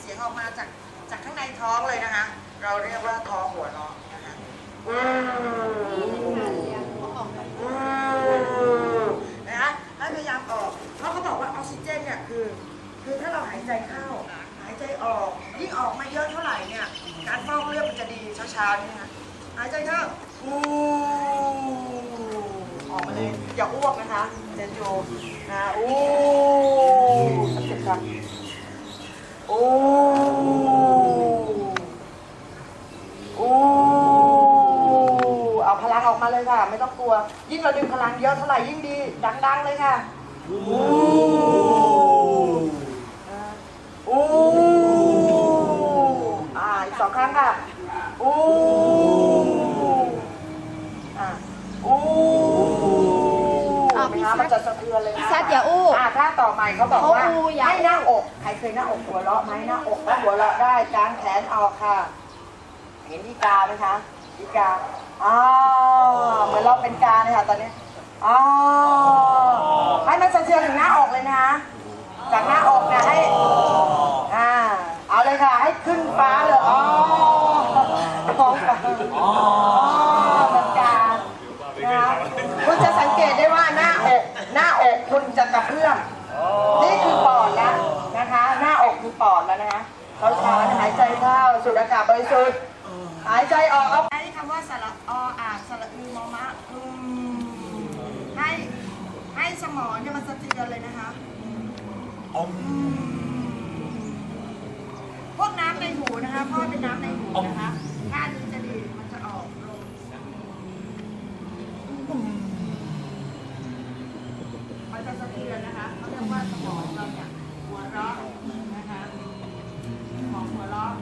เสียงออกมาจากจากข้างในท้องเลยนะคะ เราเรียกว่าท้องหัวเราะนะคะอือนะคะให้พยายามออก เพราะเขาบอกว่าออกซิเจนเนี่ยคือ คือถ้าเราหายใจเข้า หายใจออก ยิ่งออกมาเยอะเท่าไหร่เนี่ย การฟอกเลือดมันจะดีเช้าๆนี่นะหายใจเข้าอู้ออกมาเลยอย่าอ้วกนะคะเจนโจนะอู้สักสิบครั้ โอู้อู้เอาพลังออกมาเลยค่ะ ไม่ต้องกลัว ยิ่งเราดึงพลังเยอะเท่าไหร่ยิ่งดี ดัง ๆ เลยค่ะอู้อู้อ่าอีกสองครั้งค่ะอู้าอู้ อะ ไหมคะมันจะสะเทือนเลยนะ พี่แซดอย่าอู้ อ่าถ้า ต่อไปเขาบอกว่าเขาอู้อย่าให้หน้าอก ใครเคยหน้าอกหัวเราะไหมหน้าอกแล้วหัวเราะได้กางแขนออกค่ะ เห็นอีกาไหมคะอีกาอ๋อเหมือนเราเป็นกาเลยค่ะตอนนี้อ๋อให้มันสะเทือนถึงหน้าอกเลยนะคะจากหน้าอกเนี่ยให้อ่าเอาเลยค่ะ ให้ขึ้นฟ้าเลยอ๋อท้องฟ้าอ๋อเหมือนกานะคะคุณจะสังเกตได้ว่าหน้าอกหน้าอกคุณจะกระเพื่อม นี่คือปอดแล้วนะคะ หน้าอก คือปอดแล้วนะคะเขาช้าๆหายใจเข้าสูดอากาศบริสุทธิ์หายใจออกเอาใช้คำว่าสระออ่างสระอือมอมะอืมให้ให้สมองเนี่ยมันสะเทือนเลยนะคะอืมพวกน้ำในหูนะคะเพราะว่าเป็นน้ำในหูนะคะถ้านี้จะดีมันจะออกลงมันจะสะเทือนนะคะเขาเรียกว่าสมองเราเนี่ยหัวเราะนะคะสมองหัวเราะ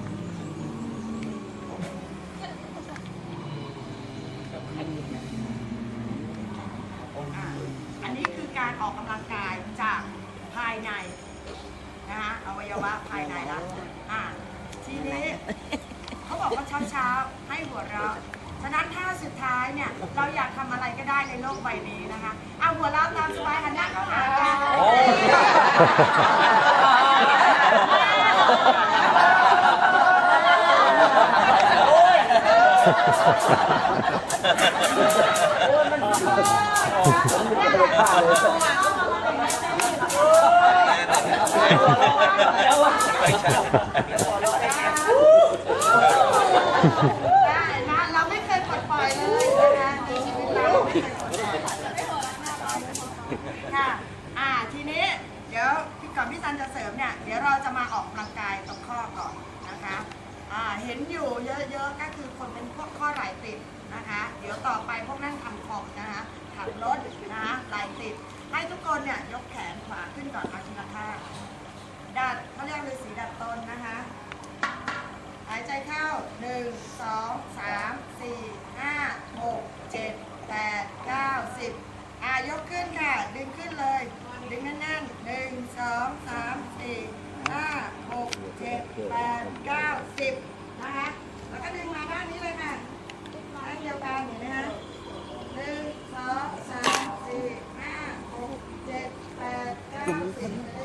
อะอันนี้คือ การออกกำลังกายจากภายในนะคะอวัยวะภายในละอะทีนี้เขาบอกว่าเช้าๆให้หัวเราะฉะนั้นท่าสุดท้ายเนี่ยเราอยากทำอะไรก็ได้ในโลกใบนี้นะคะเอาหัวเราะตามสบายหันหน้าเข้าหากันได้นะ เราไม่เคยปลดปล่อยเลยนะคะในชีวิตเราไม่เคยปลดปล่อยค่ะอ่าทีนี้เดี๋ยวพี่ก่อนพี่ซันจะเสริมเนี่ยเดี๋ยวเราจะมาออกกำลังกายตรงข้อก่อนนะคะอ่าเห็นอยู่เยอะๆก็คือคนเป็นพวกข้อไหล่ติดนะคะ เดี๋ยวต่อไปพวกนั่งทำคอมนะคะ ขับรถนะคะไหลติด ให้ทุกคนเนี่ยยกแขนขวาขึ้นก่อนมาทีละข้างดัดเขาเรียกฤาษีดัดตนนะคะหายใจเข้า 1 2 3 4 5 6 7 8 9 10อ่ายกขึ้นค่ะ ดึงขึ้นเลย ดึงแน่นๆ 1 2 3 4 5 6 7 8 9 10 นะคะ แล้วก็ดึงมา Thank you.